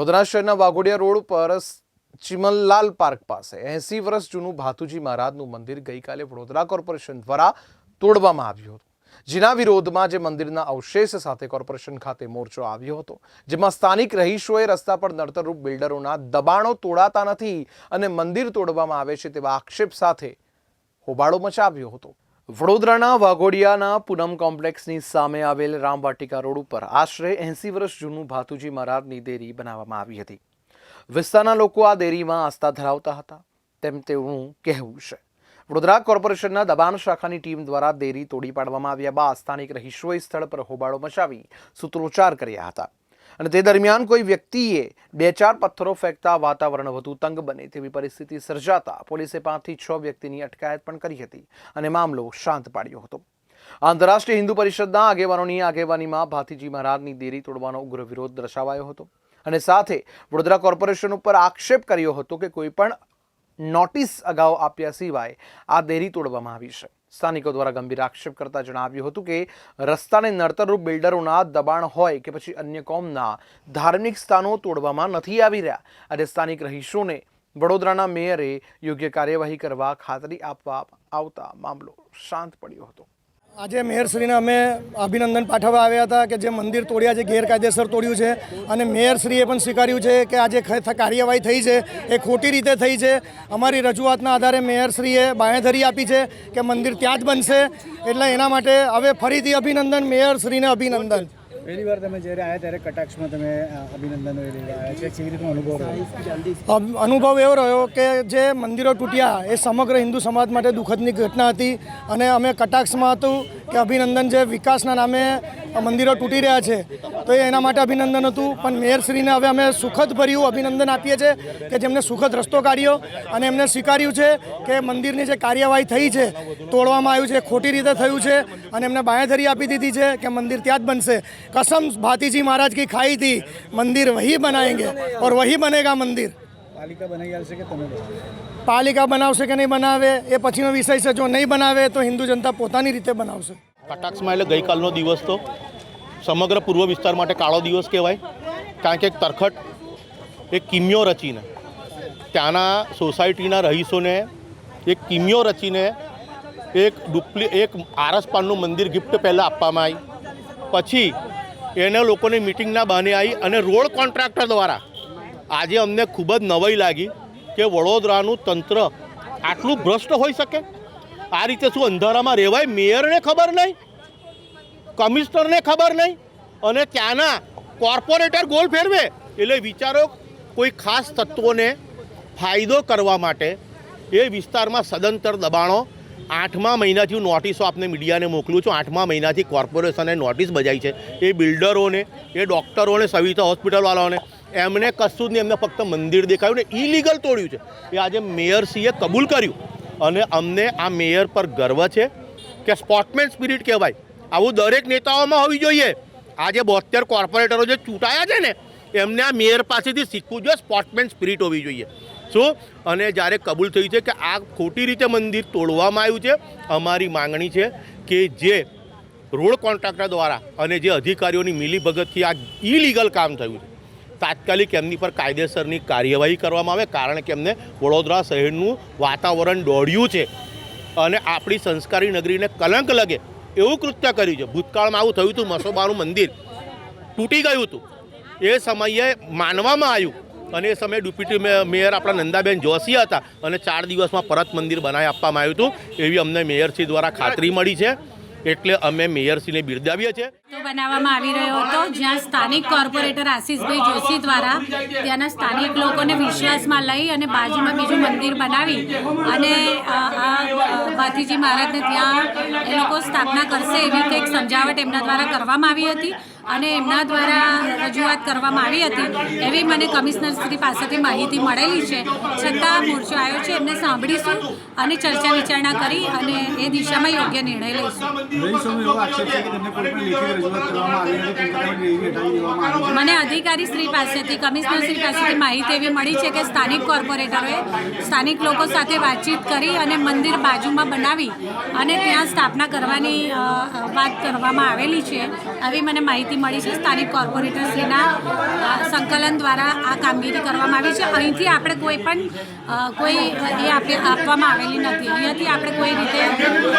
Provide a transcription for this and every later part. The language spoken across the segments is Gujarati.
વડોદરા શહેરના વાઘોડિયા રોડ પર ચિમનલાલ પાર્ક પાસે એસી વર્ષ જૂનું ભાતુજી મહારાજનું મંદિર ગઈકાલે વડોદરા કોર્પોરેશન દ્વારા તોડવામાં આવ્યું હતું. જેના વિરોધમાં જે મંદિરના અવશેષ સાથે કોર્પોરેશન ખાતે મોરચો આવ્યો હતો. જેમાં સ્થાનિક રહીશોએ રસ્તા પર નડતરરૂપ બિલ્ડરોના દબાણો તોડાતા નથી અને મંદિર તોડવામાં આવે છે તેવા આક્ષેપ સાથે હોબાળો મચાવ્યો હતો. વડોદરાના વાઘોડિયાના પૂનમ કોમ્પ્લેક્સની સામે આવેલ રામવાટિકા રોડ ઉપર આશરે એંસી વર્ષ જૂનું ભાતુજી મહારાજની દેરી બનાવવામાં આવી હતી. વિસ્તારના લોકો આ દેરીમાં આસ્થા ધરાવતા હતા. તેમ તેવું કહેવું છે. વડોદરા કોર્પોરેશનના દબાણ શાખાની ટીમ દ્વારા દેરી તોડી પાડવામાં આવ્યા બાદ સ્થાનિક રહીશોએ સ્થળ પર હોબાળો મચાવી સૂત્રોચ્ચાર કર્યા હતા. અને તે દરમિયાન કોઈ વ્યક્તિએ બે ચાર પથ્થરો ફેંકતા વાતાવરણ વધુ તંગ બને તેવી પરિસ્થિતિ સર્જાતા પોલીસે પાંચથી છ વ્યક્તિની અટકાયત પણ કરી હતી અને મામલો શાંત પાડ્યો હતો. આંતરરાષ્ટ્રીય હિન્દુ પરિષદના આગેવાનોની આગેવાનીમાં ભાતીજી મહારાજની દેરી તોડવાનો ઉગ્ર વિરોધ દર્શાવાયો હતો અને સાથે વડોદરા કોર્પોરેશન ઉપર આક્ષેપ કર્યો હતો કે કોઈ પણ નોટિસ અગાઉ આપ્યા સિવાય આ દેરી તોડવામાં આવી છે. સ્થાનિકો દ્વારા ગંભીર આક્ષેપ કરતા જણાવ્યું હતું કે રસ્તાને નડતરરૂપ બિલ્ડરોના દબાણ હોય કે પછી અન્ય કોમના ધાર્મિક સ્થાનો તોડવામાં નથી આવી રહ્યા. અને સ્થાનિક રહીશોને વડોદરાના મેયરે યોગ્ય કાર્યવાહી કરવા ખાતરી આપવા આવતા મામલો શાંત પડ્યો હતો. આજે મેયરશ્રીને અમે અભિનંદન પાઠવવા આવ્યા હતા કે જે મંદિર તોડ્યા છે, ગેરકાયદેસર તોડ્યું છે. અને મેયરશ્રીએ પણ સ્વીકાર્યું છે કે આજે ખ- કાર્યવાહી થઈ છે, એ ખોટી રીતે થઈ છે. અમારી રજૂઆતના આધારે મેયરશ્રીએ બાંહેધરી આપી છે કે મંદિર ત્યાં જ બનશે. એટલે એના માટે હવે ફરીથી અભિનંદન, મેયરશ્રીને અભિનંદન. પહેલી વાર તમે જ્યારે આવ્યા ત્યારે કટાક્ષમાં તમે અભિનંદનો કેવી રીતનો અનુભવ અનુભવ એવો રહ્યો કે જે મંદિરો તૂટ્યા, એ સમગ્ર હિન્દુ સમાજ માટે દુઃખદની ઘટના હતી અને અમે કટાક્ષમાં હતું કે અભિનંદન જે વિકાસના નામે મંદિરો તૂટી રહ્યા છે. તો એ એના માટે અભિનંદન હતું. પણ મેયરશ્રીને હવે અમે સુખદ ભર્યું અભિનંદન આપીએ છીએ કે જેમને સુખદ રસ્તો કાઢ્યો અને એમને સ્વીકાર્યું છે કે મંદિરની જે કાર્યવાહી થઈ છે તોડવામાં આવ્યું છે ખોટી રીતે થયું છે અને એમને બાંયધરી આપી દીધી છે કે મંદિર ત્યાં જ બનશે. કસમ ભાતીજી મહારાજ કી ખાઈ હતી. મંદિર વહી બનાએંગે ઓર વહી બનેગા મંદિર. પાલિકા પાલિકા બનાવશે કે નહીં બનાવે એ પછીનો વિષય છે. જો નહીં બનાવે તો હિન્દુ જનતા પોતાની રીતે બનાવશે. કટાક્ષમાં એટલે ગઈકાલનો દિવસ તો. સમગ્ર પૂર્વ વિસ્તાર માટે કાળો દિવસ કહેવાય. કારણ કે એક તરખટ, એક કિમિયો રચીને, ત્યાંના સોસાયટીના રહીશોને એક કિમિયો રચીને એક ડુપ્લી, એક આરસપાનનું મંદિર ગિફ્ટ પહેલાં આપવામાં આવી. પછી એને લોકોને મિટિંગના બહાને આવી અને રોડ કોન્ટ્રાક્ટર દ્વારા આજે અમને ખૂબ જ નવાઈ લાગી કે વડોદરાનું તંત્ર આટલું ભ્રષ્ટ હોઈ શકે? આ રીતે શું અંધારામાં રહેવાય? મેયરને ખબર નહીં? કમિશનરને ખબર નહીં અને ત્યાંના કોર્પોરેટર ગોલ ફેરવે એટલે વિચારો કોઈ ખાસ તત્વોને ફાયદો કરવા માટે એ વિસ્તારમાં સદંતર દબાણો. આઠમા મહિનાથી હું નોટિસો આપને મીડિયાને મોકલું છું. આઠમા મહિનાથી કોર્પોરેશને નોટિસ બજાવી છે. એ બિલ્ડરોને, એ ડૉક્ટરોને, સવિતા હોસ્પિટલવાળાઓને, એમને કશું જ નહીં. એમને ફક્ત મંદિર દેખાયું ને ઇલીગલ તોડ્યું છે. એ આજે મેયરસીએ કબૂલ કર્યું. અને અમને આ મેયર પર ગર્વ છે કે સ્પોટમેન સ્પિરિટ કહેવાય. આવું દરેક નેતાઓમાં હોવી જોઈએ. આજે બોતેર કોર્પોરેટરો જે ચૂંટાયા છે ને, એમને આ મેયર પાસેથી શીખવું જોઈએ સ્પોર્ટમેન સ્પિરિટ હોવી જોઈએ. શું? અને જ્યારે કબૂલ થયું છે કે આ ખોટી રીતે મંદિર તોડવામાં આવ્યું છે, અમારી માંગણી છે કે જે રોડ કોન્ટ્રાક્ટર દ્વારા અને જે અધિકારીઓની મિલીભગતથી આ ઇલીગલ કામ થયું છે, તાત્કાલિક એમની પર કાયદેસરની કાર્યવાહી કરવામાં આવે, કારણ કે એમને વડોદરા શહેરનું વાતાવરણ દોડ્યું છે. અને આપણી સંસ્કારી નગરીને કલંક લગે એવું કૃત્ય કર્યું છે. ભૂતકાળમાં આવું થયું હતું મસોબાનું મંદિર. તૂટી ગયું હતું. એ સમયે માનવામાં આવ્યું. અને એ સમયે ડેપ્યુટી મેયર આપણા નંદાબેન જોશી હતા. અને ચાર દિવસમાં પરત મંદિર બનાવી આપવામાં આવ્યું હતું. એવી અમને મેયરશ્રી દ્વારા ખાતરી મળી છે. એટલે અમે મેયરશ્રીને બિરદાવીએ છીએ. બનાવવામાં આવી રહ્યો હતો જ્યાં સ્થાનિક કોર્પોરેટર આશીષભાઈ જોશી દ્વારા ત્યાંના સ્થાનિક લોકોને વિશ્વાસમાં લઈ અને બાજુમાં બીજું મંદિર બનાવી અને અ, મહારાજને ત્યાં એ લોકો સ્થાપના કરશે એવી કંઈક સમજાવટ એમના દ્વારા કરવામાં આવી હતી. અને એમના દ્વારા રજૂઆત કરવામાં આવી હતી, એવી મને કમિશનર શ્રી પાસેથી માહિતી મળેલી છે. છતાં મોરચો આવ્યો છે, એમને સાંભળીશું અને ચર્ચા વિચારણા કરી અને એ દિશામાં યોગ્ય નિર્ણય લઈશું. મને અધિકારી શ્રી પાસેથી, કમિશનર શ્રી પાસેથી માહિતી એવી મળી છે કે સ્થાનિક કોર્પોરેટરોએ સ્થાનિક લોકો સાથે વાતચીત કરી અને મંદિર બાજુમાં બનાવી અને ત્યાં સ્થાપના કરવાની વાત કરવામાં આવેલી છે આવી મને માહિતી મળી છે. સ્થાનિક કોર્પોરેટર્સના સંકલન દ્વારા આ કામગીરી કરવામાં આવી છે. અહીંથી આપણે કોઈ પણ કોઈ એ આપે, આપવામાં આવેલી નથી. અહીંયાથી આપણે કોઈ રીતે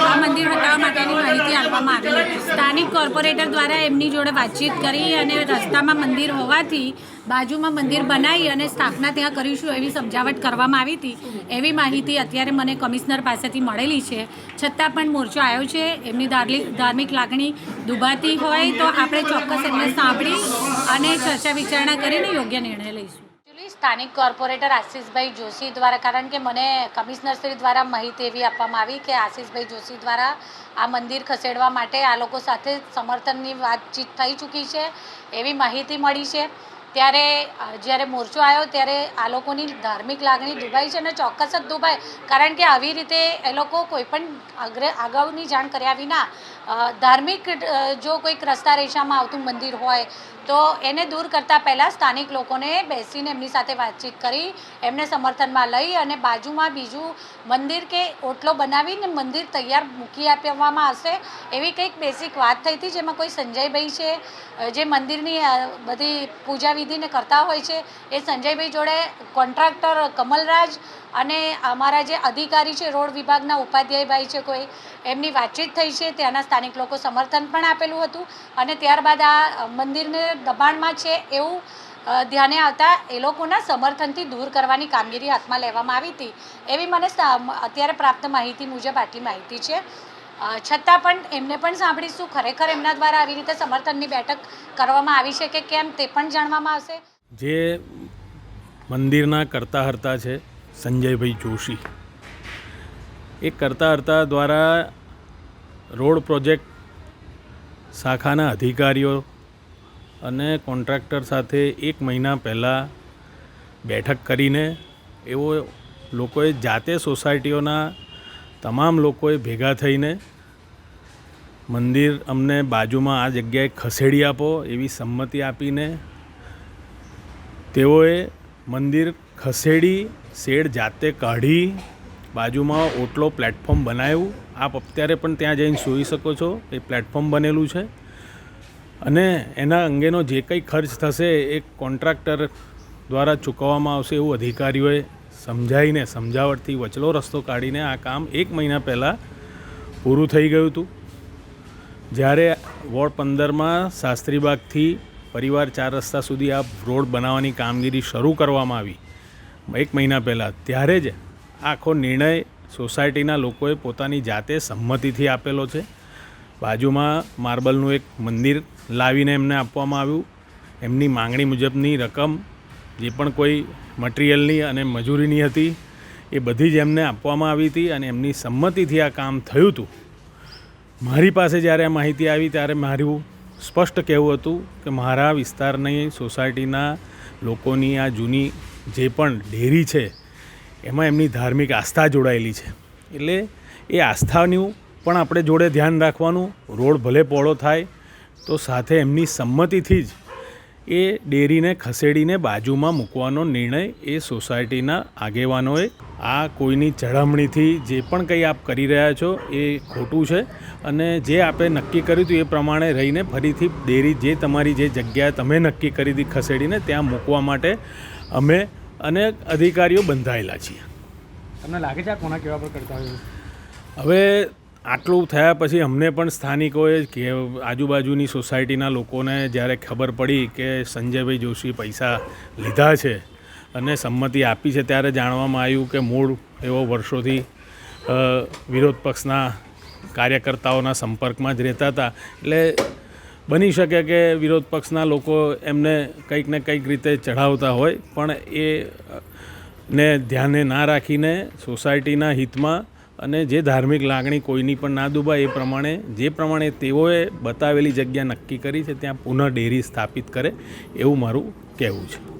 આ મંદિર હટાવવા માટેની માહિતી આપવામાં આવી સ્થાનિક કોર્પોરેટર દ્વારા એમની જોડે વાતચીત કરી અને રસ્તામાં મંદિર હોવાથી બાજુમાં મંદિર બનાવી અને સ્થાપના ત્યાં કરીશું એવી સમજાવટ કરવામાં આવી હતી. એવી માહિતી અત્યારે મને કમિશનર પાસેથી મળેલી છે. છતાં પણ મોરચો આવ્યો છે. એમની ધાર્મિક લાગણી દુભાતી હોય તો આપણે ચોક્કસ એમને સાંભળી અને ચર્ચા વિચારણા કરીને યોગ્ય નિર્ણય લઈશું. સ્થાનિક કોર્પોરેટર આશીષભાઈ જોશી દ્વારા, કારણ કે મને કમિશનરશ્રી દ્વારા માહિતી એવી આપવામાં આવી કે આશીષભાઈ જોશી દ્વારા આ મંદિર ખસેડવા માટે આ લોકો સાથે સમર્થનની વાતચીત થઈ ચૂકી છે. એવી માહિતી મળી છે. ત્યારે જ્યારે મોરચો આવ્યો ત્યારે આ લોકોની ધાર્મિક લાગણી દુભાઈ છે અને ચોક્કસ જ દુભાય કારણ કે આવી રીતે એ લોકો કોઈ પણ અગ્ર, અગાઉની જાણ કર્યા વિના ધાર્મિક જો કોઈક રસ્તા રેશામાં આવતું મંદિર હોય, તો એને દૂર કરતાં પહેલાં સ્થાનિક લોકોને બેસીને એમની સાથે વાતચીત કરી, એમને સમર્થનમાં લઈ અને બાજુમાં બીજું મંદિર કે ઓટલો બનાવીને મંદિર તૈયાર મૂકી આપવામાં આવશે, એવી કંઈક બેસિક વાત થઈ હતી, જેમાં કોઈ સંજયભાઈ છે જે મંદિરની બધી પૂજા વિધિને કરતા હોય છે, એ સંજયભાઈ જોડે કોન્ટ્રાક્ટર કમલરાજ અને અમારા જે અધિકારી છે, રોડ વિભાગના ઉપાધ્યાયભાઈ છે કોઈ, એમની વાતચીત થઈ છે, ત્યાંના સ્થાનિક લોકો સમર્થન પણ આપેલું હતું અને ત્યારબાદ આ મંદિરને દબાણમાં છે એવું ધ્યાને આવતા એ લોકોના સમર્થનથી દૂર કરવાની કામગીરી હાથમાં લેવામાં આવી હતી. એવી મને અત્યારે પ્રાપ્ત માહિતી મુજબ આટલી માહિતી છે. છતાં પણ એમને પણ સાંભળીશું. ખરેખર એમના દ્વારા આવી રીતે સમર્થનની બેઠક કરવામાં આવી છે કે કેમ તે પણ જાણવામાં આવશે. જે મંદિરના કરતા હર્તા છે સંજયભાઈ જોશી. એ કરતા હર્તા દ્વારા રોડ પ્રોજેક્ટ શાખાના અધિકારીઓ અને કોન્ટ્રાક્ટર સાથે એક મહિના પહેલાં બેઠક કરીને એવો લોકોએ જાતે સોસાયટીઓના તમામ લોકોએ ભેગા થઈને મંદિર અમને બાજુમાં આ જગ્યાએ ખસેડી આપો એવી સંમતિ આપીને તેઓએ મંદિર ખસેડી, શેડ જાતે કાઢી બાજુમાં ઓટલો પ્લેટફોર્મ બનાવ્યું. આપ અત્યારે પણ ત્યાં જઈને જોઈ શકો છો. એ પ્લેટફોર્મ બનેલું છે. અને એના અંગેનો જે કંઈ ખર્ચ થશે એ કોન્ટ્રાક્ટર દ્વારા ચૂકવવામાં આવશે એવું અધિકારીઓએ સમજાવીને સમજાવટથી વચલો રસ્તો કાઢીને આ કામ એક મહિના પહેલાં પૂરું થઈ ગયું હતું. જ્યારે વોર્ડ પંદરમાં શાસ્ત્રીબાગથી પરિવાર ચાર રસ્તા સુધી આ રોડ બનાવવાની કામગીરી શરૂ કરવામાં આવી, એક મહિના પહેલાં. ત્યારે જ આખો નિર્ણય સોસાયટીના લોકોએ પોતાની જાતે સંમતિથી આપેલો છે. બાજુમાં માર્બલનું એક મંદિર લાવીને એમને આપવામાં આવ્યું. એમની માંગણી મુજબની રકમ, જે પણ કોઈ મટિરિયલની અને મજૂરીની હતી, એ બધી જ એમને આપવામાં આવી હતી અને એમની સંમતિથી આ કામ થયું હતું. મારી પાસે જ્યારે આ માહિતી આવી ત્યારે મારું સ્પષ્ટ કહેવું હતું કે મારા વિસ્તારની સોસાયટીના લોકોની આ જૂની જે પણ ડેરી છે એમાં એમની ધાર્મિક આસ્થા જોડાયેલી છે. એટલે એ આસ્થાનું પણ આપણે જોડે ધ્યાન રાખવાનું, રોડ ભલે પહોળો થાય, તો સાથે એમની સંમતિથી જ એ ડેરીને ખસેડીને બાજુમાં મૂકવાનો નિર્ણય એ સોસાયટીના આગેવાનોએ. આ કોઈની ચઢામણીથી જે પણ કંઈ આપ કરી રહ્યા છો એ ખોટું છે અને જે આપણે નક્કી કર્યું હતું એ પ્રમાણે રહીને ફરીથી ડેરી જે તમારી જે જગ્યાએ તમે નક્કી કરી હતી ખસેડીને ત્યાં મૂકવા માટે અમે અને અધિકારીઓ બંધાયેલા છીએ. તમને લાગે છે આ કોના કેવા પર કરતા હોય? હવે આટલું થયા પછી અમને પણ સ્થાનિકોએ કે આજુબાજુની સોસાયટીના લોકોને જ્યારે ખબર પડી કે સંજયભાઈ જોશી પૈસા લીધા છે અને સંમતિ આપી છે ત્યારે જાણવામાં આવ્યું કે મૂળ એવો વર્ષોથી વિરોધ પક્ષના કાર્યકર્તાઓના સંપર્કમાં જ રહેતા હતા. એટલે બની શકે કે વિરોધ પક્ષના લોકો એમને કંઈક ને કંઈક રીતે ચઢાવતા હોય, પણ એ ને ધ્યાને ના રાખીને સોસાયટીના હિતમાં અને જે ધાર્મિક લાગણી કોઈની પણ ના દુભાય એ પ્રમાણે, જે પ્રમાણે તેઓએ બતાવેલી જગ્યા નક્કી કરી છે, ત્યાં પુનઃ ડેરી સ્થાપિત કરે એવું મારું કહેવું છે.